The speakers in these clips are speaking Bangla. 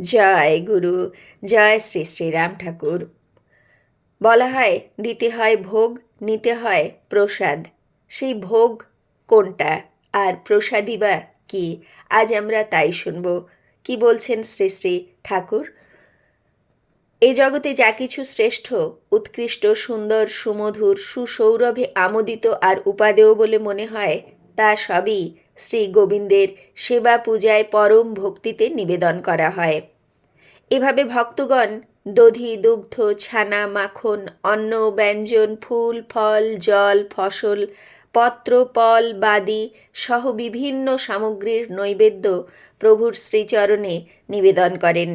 জয় গুরু, জয় শ্রী শ্রীরাম ঠাকুর। বলা হয়, দিতে হয় ভোগ, নিতে হয় প্রসাদ। সেই ভোগ কোনটা? আর প্রসাদই বা কি? আজ আমরা তাই শুনব। কি বলছেন শ্রী শ্রী ঠাকুর? এ জগতে যা কিছু শ্রেষ্ঠ, উৎকৃষ্ট, সুন্দর, সুমধুর, সুসৌরভে আমোদিত আর উপাদেয় বলে মনে হয় তা সবই শ্রী গোবিন্দের সেবা পূজায় পরম ভক্তিতে নিবেদন করা হয়। এভাবে ভক্তগণ দধি, দুগ্ধ, ছানা, মাখন, অন্ন, ব্যঞ্জন, ফুল, ফল, জল, ফসল, পত্র, পল, বাদি সহ বিভিন্ন সামগ্রীর নৈবেদ্য প্রভুর শ্রীচরণে নিবেদন করেন।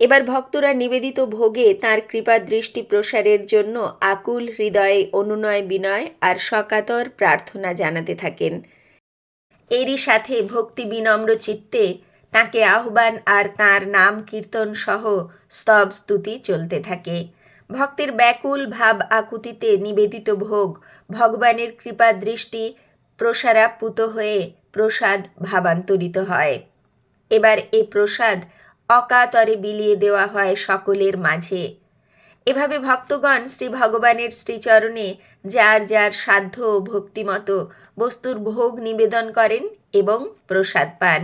এবার ভক্তরা নিবেদিত ভোগে তার কৃপা দৃষ্টি প্রসারের জন্য আকুল হৃদয়ে অনুনয়, বিনয় আর সকাতর প্রার্থনা জানাতে থাকেন। এরই সাথে ভক্তি বিনম্র চিত্তে তাকে আহ্বান আর তার নাম কীর্তন সহ স্তব স্তুতি চলতে থাকে। ভক্তের ব্যাকুল ভাব আকুতিতে নিবেদিত ভোগ, ভগবানের কৃপা দৃষ্টি প্রসারাপুত হয়ে প্রসাদ ভাবান্তরিত হয়। এবার এ প্রসাদ অকাতরে বিলিয়ে দেওয়া হয় সকলের মাঝে। এভাবে ভক্তগণ শ্রী ভগবানের শ্রীচরণে যার যার সাধ্য ও ভক্তিমতো বস্তুর ভোগ নিবেদন করেন এবং প্রসাদ পান।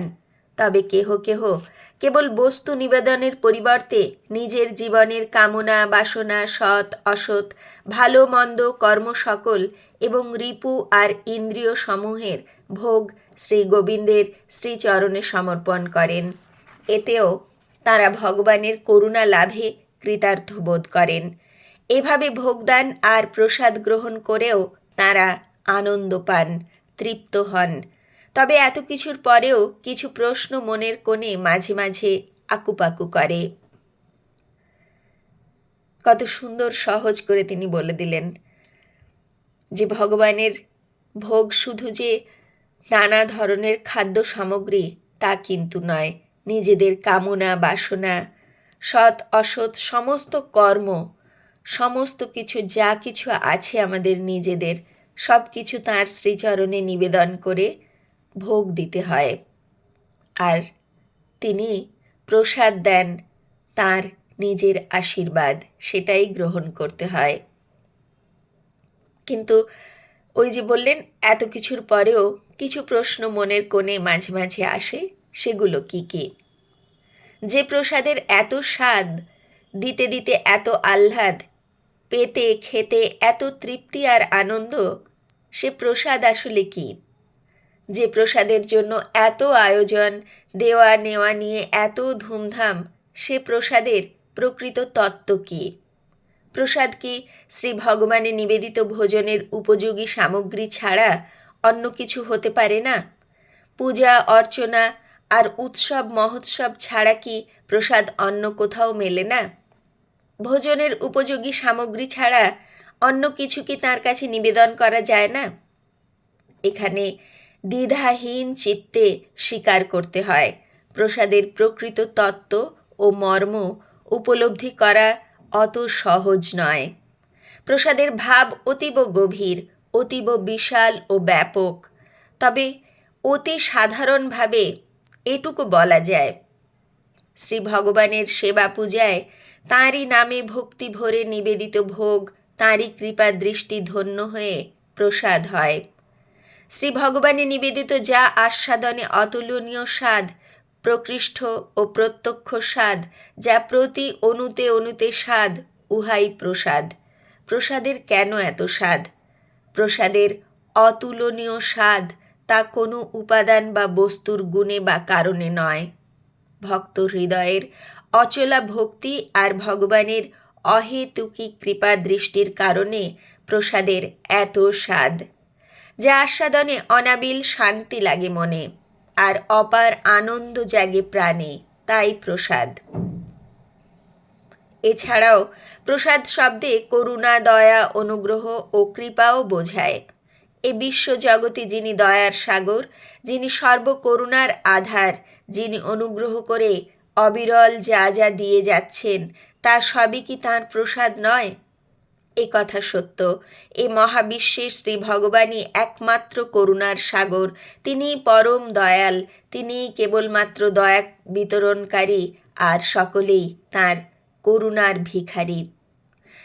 তবে কেহ কেহ কেবল বস্তু নিবেদনের পরিবর্তে নিজের জীবনের কামনা, বাসনা, সৎ, অসৎ, ভালো, মন্দ, কর্ম সকল এবং রিপু আর ইন্দ্রিয় সমূহের ভোগ শ্রী গোবিন্দের শ্রীচরণে সমর্পণ করেন। এতেও তারা ভগবানের করুণা লাভে কৃতার্থ বোধ করেন। এভাবে ভোগদান আর প্রসাদ গ্রহণ করেও তারা আনন্দ পান, তৃপ্ত হন। তবে এত কিছুর পরেও কিছু প্রশ্ন মনের কোণে মাঝে মাঝে আকুপাকু করে। কত সুন্দর সহজ করে তিনি বলে দিলেন যে, ভগবানের ভোগ শুধু যে নানা ধরনের খাদ্য সামগ্রী তা কিন্তু নয়, নিজেদের কামনা বাসনা সৎ, অসৎ সমস্ত কর্ম, সমস্ত কিছু, যা কিছু আছে আমাদের নিজেদের, সব কিছু তাঁর শ্রীচরণে নিবেদন করে ভোগ দিতে হয়। আর তিনি প্রসাদ দেন তার নিজের আশীর্বাদ, সেটাই গ্রহণ করতে হয়। কিন্তু ওই যে বললেন, এত কিছুর পরেও কিছু প্রশ্ন মনের কোণে মাঝে মাঝে আসে, সেগুলো কি কী? যে প্রসাদের এত স্বাদ, দিতে দিতে এত আহ্লাদ, পেতে খেতে এত তৃপ্তি আর আনন্দ, সে প্রসাদ আসলে কি? যে প্রসাদের জন্য এত আয়োজন, দেওয়া নেওয়া নিয়ে এত ধুমধাম, সে প্রসাদের প্রকৃত তত্ত্ব কী? প্রসাদ কি শ্রী ভগবানে নিবেদিত ভোজনের উপযোগী সামগ্রী ছাড়া অন্য কিছু হতে পারে না? পূজা, অর্চনা আর উৎসব, মহোৎসব ছাড়া কি প্রসাদ অন্য কোথাও মেলে না? ভোজনের উপযোগী সামগ্রী ছাড়া অন্য কিছু কি তার কাছে নিবেদন করা যায় না? এখানে দ্বিধাহীন চিত্তে স্বীকার করতে হয়। প্রসাদের প্রকৃত তত্ত্ব ও মর্ম উপলব্ধি করা অত সহজ নয়। প্রসাদের ভাব অতীব গভীর, অতীব বিশাল ও ব্যাপক। তবে অতি সাধারণভাবে এটুকু বলা যায়। শ্রী ভগবানের সেবা পূজায় তাঁরই নামে ভক্তি ভরে নিবেদিত ভোগ, তাঁরই কৃপা দৃষ্টি ধন্য হয়ে প্রসাদ হয়। শ্রী ভগবানে নিবেদিত যা আস্বাদনে অতুলনীয় স্বাদ, প্রকৃষ্ট ও প্রত্যক্ষ স্বাদ, যা প্রতি অনুতে অনুতে স্বাদ, উহাই প্রসাদ। প্রসাদের কেন এত স্বাদ? প্রসাদের অতুলনীয় স্বাদ তা কোনো উপাদান বা বস্তুর গুণে বা কারণে নয়। ভক্ত হৃদয়ের অচলা ভক্তি আর ভগবানের অহেতুকি কৃপা দৃষ্টির কারণে প্রসাদের এত স্বাদ, যা আস্বাদনে অনাবিল শান্তি লাগে মনে আর অপার আনন্দ জাগে প্রাণে, তাই প্রসাদ। এছাড়াও প্রসাদ শব্দে করুণা, দয়া, অনুগ্রহ ও কৃপাও বোঝায়। এ বিশ্বজগতে যিনি দয়ার সাগর, যিনি সর্বকরুণার আধার, যিনি অনুগ্রহ করে অবিরল যা যা দিয়ে যাচ্ছেন, তা সবই কি তাঁর প্রসাদ নয়? এ কথা সত্য। এ মহাবিশ্বে শ্রী ভগবানই একমাত্র করুণার সাগর তিনি পরম দয়াল তিনি কেবলমাত্র দয়া বিতরণকারী আর সকলেই তার করুণার ভিখারি।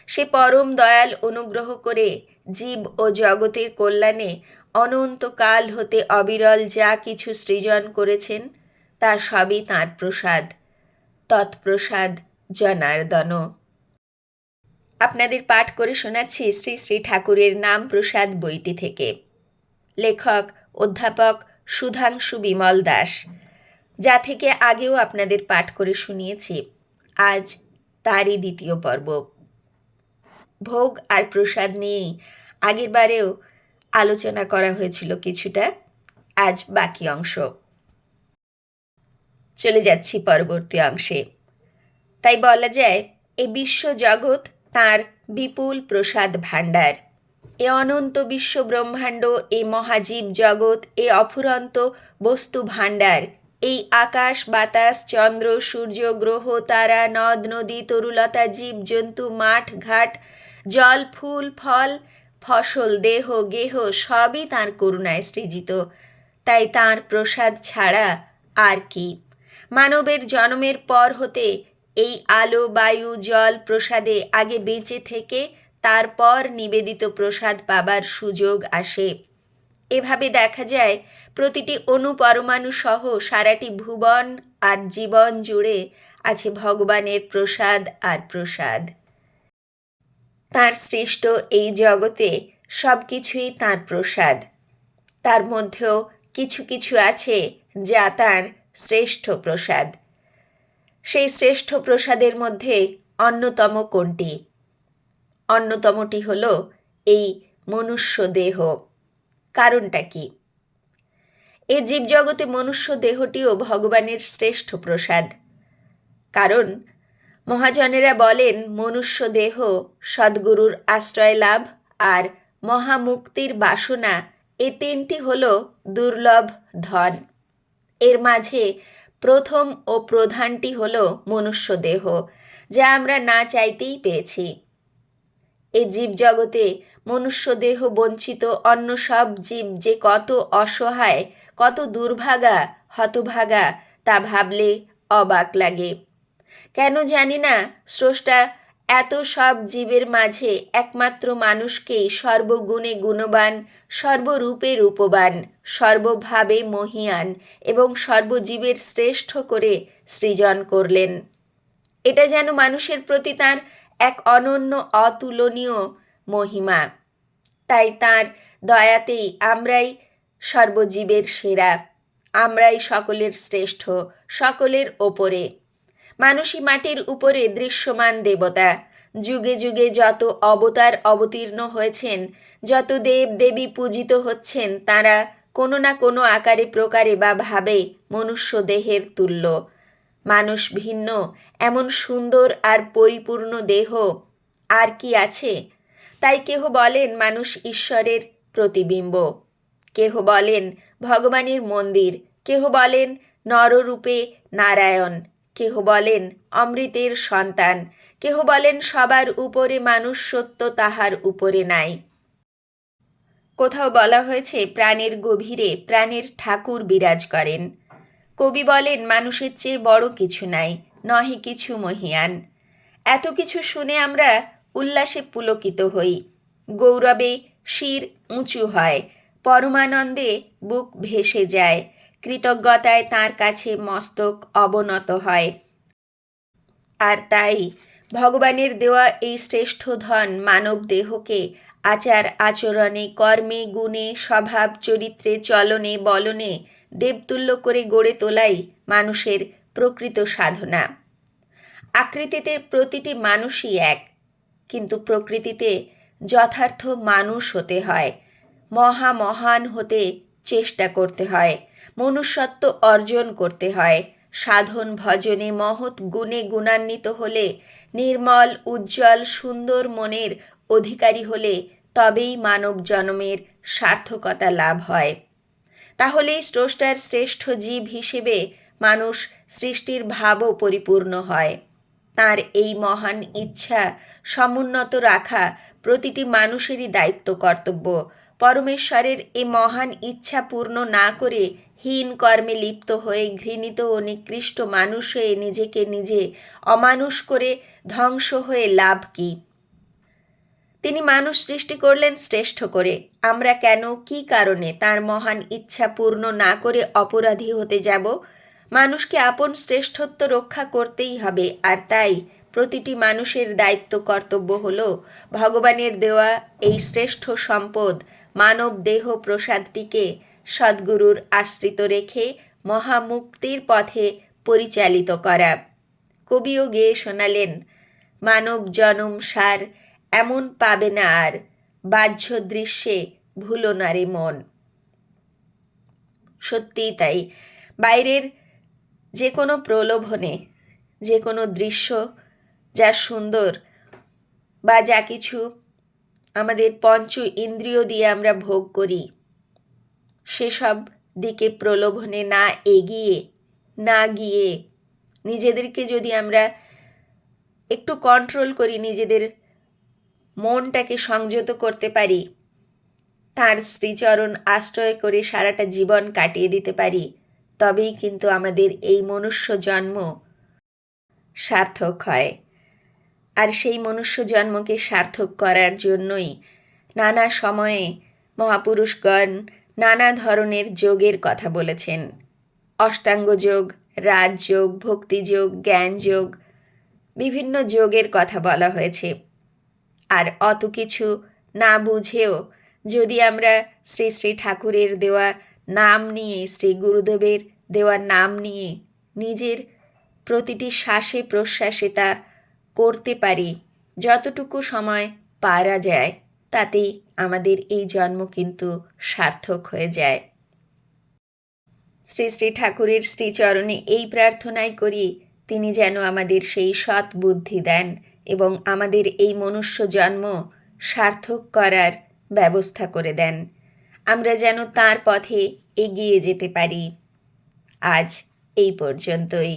সে পরম দয়াল অনুগ্রহ করে জীব ও জগতের কল্যাণে অনন্তকাল হতে অবিরল যা কিছু সৃজন করেছেন, তা সবই তাঁর প্রসাদ। তৎপ্রসাদ জনার্দন। আপনাদের পাঠ করে শোনাচ্ছি শ্রী শ্রী ঠাকুরের নাম প্রসাদ বইটি থেকে। লেখক, অধ্যাপক সুধাংশু বিমল দাস। যা থেকে আগেও আপনাদের পাঠ করে শুনিয়েছি। আজ তারই দ্বিতীয় পর্ব। ভোগ আর প্রসাদ নিয়েই। আগেরবারেও আলোচনা করা হয়েছিল কিছুটা। আজ বাকি অংশ। চলে যাচ্ছি পরবর্তী অংশে। তাই বলা যায়, এ বিশ্ব জগৎ তার বিপুল প্রসাদ ভাণ্ডার। এ অনন্ত বিশ্ব ব্রহ্মাণ্ড এ মহাজীব জগৎ, এ অফুরন্ত বস্তু ভাণ্ডার। এই আকাশ, বাতাস, চন্দ্র, সূর্য, গ্রহ, তারা, নদ, নদী, তরুলতা, জীব, জন্তু, মাঠ, ঘাট জল, ফুল, ফল, ফসল, দেহ, গেহ সবই তার করুণায় সৃজিত। তাই তার প্রসাদ ছাড়া আর কি। মানবের জন্মের পর হতে এই আলো, বায়ু, জল প্রসাদে আগে বেঁচে থেকে তারপর নিবেদিত প্রসাদ পাবার সুযোগ আসে। এভাবে দেখা যায়, প্রতিটি অনুপরমাণু সহ সারাটি ভুবন আর জীবন জুড়ে আছে ভগবানের প্রসাদ আর প্রসাদ। তার সৃষ্ট এই জগতে সব কিছুই তাঁর প্রসাদ। তার মধ্যেও কিছু কিছু আছে যা তার শ্রেষ্ঠ প্রসাদ। সেই শ্রেষ্ঠ প্রসাদের মধ্যে অন্যতম কোনটি? অন্যতমটি হল এই মনুষ্য দেহ। কারণটা কি? এই জীবজগতে মনুষ্য দেহটিও ভগবানের শ্রেষ্ঠ প্রসাদ। কারণ মহাজনেরা বলেন, মনুষ্য দেহ, সদ্গুরুর আশ্রয় লাভ আর মহামুক্তির বাসনা, এ তিনটি হল দুর্লভ ধন। এর মাঝে প্রথম ও প্রধানটি হল মনুষ্য দেহ, যা আমরা না চাইতেই পেয়েছি। এই জীবজগতে মনুষ্য দেহ বঞ্চিত অন্য সব জীব যে কত অসহায়, কত দুর্ভাগা, হতভাগা, তা ভাবলে অবাক লাগে। কেন জানি না, স্রষ্টা, এত সব জীবের মাঝে একমাত্র মানুষকেই সর্বগুণে গুণবান, সর্বরূপে রূপবান, সর্বভাবে মহিয়ান এবং সর্বজীবের শ্রেষ্ঠ করে সৃজন করলেন। এটা যেন মানুষের প্রতি তার এক অনন্য অতুলনীয় মহিমা। তাই তার দয়াতেই আমরাই সর্বজীবের সেরা, আমরাই সকলের শ্রেষ্ঠ, সকলের ওপরে। মানুষই মাটির উপরে দৃশ্যমান দেবতা। যুগে যুগে যত অবতার অবতীর্ণ হয়েছেন, যত দেব দেবী পূজিত হচ্ছেন, তারা কোনো না কোনো আকারে প্রকারে বা ভাবে মনুষ্য দেহের তুল্য। মানুষ ভিন্ন, এমন সুন্দর আর পরিপূর্ণ দেহ আর কি আছে? তাই কেহ বলেন মানুষ ঈশ্বরের প্রতিবিম্ব। কেহ বলেন ভগবানের মন্দির, কেহ বলেন নররূপে নারায়ণ। কেহ বলেন অমৃতের সন্তান, কেহ বলেন সবার উপরে মানুষ সত্য তাহার উপরে নাই। কোথাও বলা হয়েছে, প্রাণের গভীরে প্রাণের ঠাকুর বিরাজ করেন। কবি বলেন, মানুষের চেয়ে বড় কিছু নাই, নহে কিছু মহিয়ান। এত কিছু শুনে আমরা উল্লাসে পুলকিত হই। গৌরবে শির উঁচু হয়, পরমানন্দে বুক ভেসে যায়। কৃতজ্ঞতায় তার কাছে মস্তক অবনত হয়। আর তাই ভগবানের দেওয়া এই শ্রেষ্ঠ ধন মানব দেহকে আচার আচরণে, কর্মে, গুণে, স্বভাব, চরিত্রে, চলনে, বলনে দেবতুল্য করে গড়ে তোলাই মানুষের প্রকৃত সাধনা। আকৃতিতে প্রতিটি মানুষই এক, কিন্তু প্রকৃতিতে যথার্থ মানুষ হতে হয়, মহা মহান হতে চেষ্টা করতে হয়। মনুষ্যত্ব অর্জন করতে হয়। সাধন ভজনে মহৎ গুণে গুণান্বিত হলে, নির্মল, উজ্জ্বল, সুন্দর মনের অধিকারী হলে তবেই মানব জন্মের সার্থকতা লাভ হয়। তাহলেই স্রষ্টার শ্রেষ্ঠ জীব হিসেবে মানুষ সৃষ্টির ভাবও পরিপূর্ণ হয়। তার এই মহান ইচ্ছা সমুন্নত রাখা প্রতিটি মানুষেরই দায়িত্ব কর্তব্য। পরমেশ্বরের এ মহান ইচ্ছা পূর্ণ না করে হীন কর্মে লিপ্ত হয়ে ঘৃণিত ও নিকৃষ্ট মানুষ হয়ে নিজেকে নিজে অমানুষ করে ধ্বংস হয়ে লাভ কি? তিনি মানুষ সৃষ্টি করলেন শ্রেষ্ঠ করে। আমরা কেন, কি কারণে তার মহান ইচ্ছা পূর্ণ না করে অপরাধী হতে যাব? মানুষকে আপন শ্রেষ্ঠত্ব রক্ষা করতেই হবে, আর তাই প্রতিটি মানুষের দায়িত্ব কর্তব্য হল ভগবানের দেওয়া এই শ্রেষ্ঠ সম্পদ মানব দেহ প্রসাদটিকে সদ্গুরুর আশ্রিত রেখে মহামুক্তির পথে পরিচালিত করা। কবিও গেয়ে শোনালেন, মানব জনম সার এমন পাবে না আর, বাহ্য দৃশ্যে ভুলো না রে মন। সত্যিই তাই। বাইরের যে কোনো প্রলোভনে, যে কোনো দৃশ্য যা সুন্দর বা যা কিছু আমাদের পঞ্চ ইন্দ্রিয় দিয়ে আমরা ভোগ করি সেসব দিকে প্রলোভনে না এগিয়ে, না গিয়ে। নিজেদেরকে যদি আমরা একটু কন্ট্রোল করি, নিজেদের মনটাকে সংযত করতে পারি, তার শ্রীচরণ আশ্রয় করে সারাটা জীবন কাটিয়ে দিতে পারি, তবেই কিন্তু আমাদের এই মনুষ্য জন্ম সার্থক হয়। আর সেই মনুষ্য জন্মকে সার্থক করার জন্যই নানা সময়ে মহাপুরুষগণ নানা ধরনের যোগের কথা বলেছেন। অষ্টাঙ্গ যোগ রাজযোগ ভক্তিযোগ জ্ঞানযোগ বিভিন্ন যোগের কথা বলা হয়েছে। আর অত কিছু না বুঝেও যদি আমরা শ্রী শ্রী ঠাকুরের দেওয়া নাম নিয়ে, শ্রী গুরুদেবের দেওয়া নাম নিয়ে নিজের প্রতিটি শ্বাসে প্রশ্বাসে তা করতে পারি, যতটুকু সময় পারা যায়। তাতেই আমাদের এই জন্ম কিন্তু সার্থক হয়ে যায়। শ্রী শ্রী ঠাকুরের শ্রীচরণে এই প্রার্থনাই করি, তিনি যেন আমাদের সেই সৎ বুদ্ধি দেন এবং আমাদের এই মনুষ্য জন্ম সার্থক করার ব্যবস্থা করে দেন। আমরা যেন তার পথে এগিয়ে যেতে পারি। আজ এই পর্যন্তই।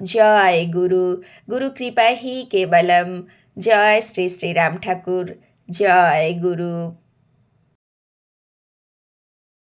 জয় গুরু গুরু কৃপা হি কেবলম। জয় শ্রী শ্রী রাম ঠাকুর। জয় গুরু